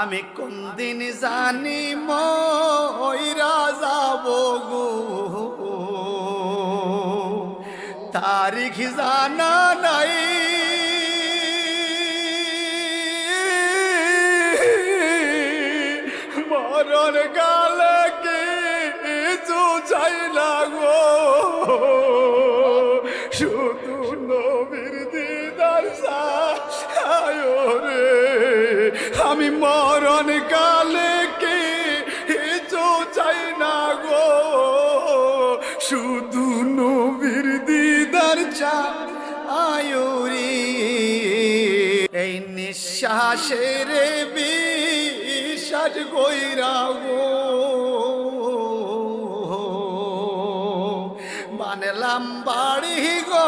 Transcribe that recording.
আমি কোন দিন জানি ময়রা যাব গো তারিখ জানা নাই। মরণ গালে কিছু চাই না গো। শুধু নবীর দিদার সায় আমি মরণ কালে কি কিছু চাই না গো? শুধু নবীর দিদার চায়ুরি এই নিঃশ্বাসের বিশ্বাস গইরা গো। বানলাম বাড়ি গো